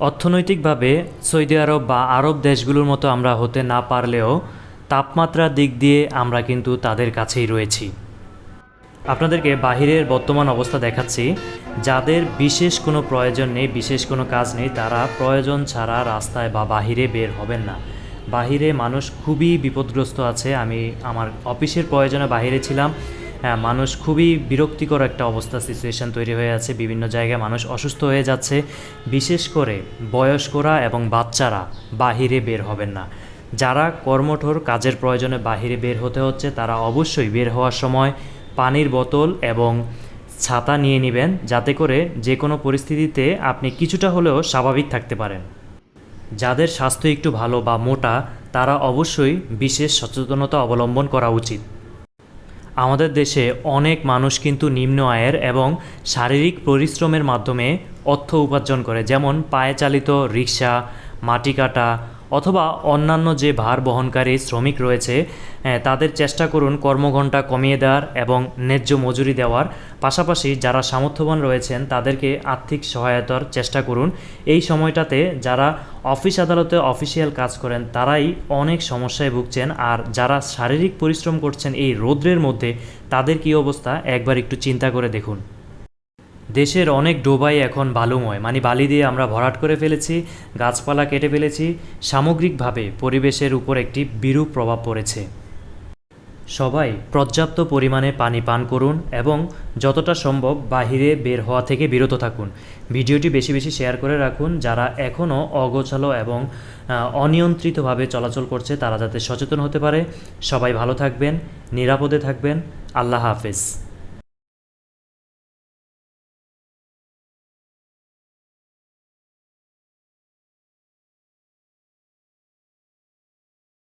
অর্থনৈতিকভাবে সৌদি আরব বা আরব দেশগুলোর মতো আমরা হতে না পারলেও তাপমাত্রার দিক দিয়ে আমরা কিন্তু তাদের কাছেই রয়েছি। আপনাদেরকে বাহিরের বর্তমান অবস্থা দেখাচ্ছি। যাদের বিশেষ কোনো প্রয়োজন নেই, বিশেষ কোনো কাজ নেই, তারা প্রয়োজন ছাড়া রাস্তায় বা বাহিরে বের হবেন না। বাহিরে মানুষ খুবই বিপদগ্রস্ত আছে। আমি আমার অফিসের প্রয়োজনে বাহিরে ছিলাম। হ্যাঁ, মানুষ খুবই বিরক্তিকর একটা অবস্থা সিচুয়েশন তৈরি হয়ে আছে বিভিন্ন জায়গায় মানুষ অসুস্থ হয়ে যাচ্ছে। বিশেষ করে বয়স্করা এবং বাচ্চারা বাহিরে বের হবেন না। যারা কর্মঠোর কাজের প্রয়োজনে বাহিরে বের হতে হচ্ছে তারা অবশ্যই বের হওয়ার সময় পানির বোতল এবং ছাতা নিয়ে নেবেন যাতে করে যে কোনো পরিস্থিতিতে আপনি কিছুটা হলেও স্বাভাবিক থাকতে পারেন। যাদের স্বাস্থ্য একটু ভালো বা মোটা তারা অবশ্যই বিশেষ সচেতনতা অবলম্বন করা উচিত। আমাদের দেশে অনেক মানুষ কিন্তু নিম্ন আয়ের এবং শারীরিক পরিশ্রমের মাধ্যমে অর্থ উপার্জন করে, যেমন পায়ে চালিত রিক্সা, মাটি কাটা অথবা অন্যান্য যে ভার বহনকারী শ্রমিক রয়েছে তাদের চেষ্টা করুন কর্মঘণ্টা কমিয়ে দেওয়ার এবং ন্যায্য মজুরি দেওয়ার। পাশাপাশি যারা সামর্থ্যবান রয়েছেন, তাদেরকে আর্থিক সহায়তার চেষ্টা করুন। এই সময়টাতে যারা অফিস আদালতে অফিসিয়াল কাজ করেন, তারাই অনেক সমস্যায় ভুগছেন। আর যারা শারীরিক পরিশ্রম করছেন এই রৌদ্রের মধ্যে, তাদের কী অবস্থা? একবার একটু চিন্তা করে দেখুন। দেশের অনেক ডোবাই এখন বালুময়। মানে বালি দিয়ে আমরা ভরাট করে ফেলেছি, গাছপালা কেটে ফেলেছি। সামগ্রিকভাবে পরিবেশের উপর একটি বিরূপ প্রভাব পড়েছে। সবাই পর্যাপ্ত পরিমাণে পানি পান করুন এবং যতটা সম্ভব বাহিরে বের হওয়া থেকে বিরত থাকুন। ভিডিওটি বেশি বেশি শেয়ার করে রাখুন। যারা এখনও অগোছালো এবং অনিয়ন্ত্রিতভাবে চলাচল করছে, তারা যাতে সচেতন হতে পারে। সবাই ভালো থাকবেন, নিরাপদে থাকবেন। আল্লাহ হাফেজ।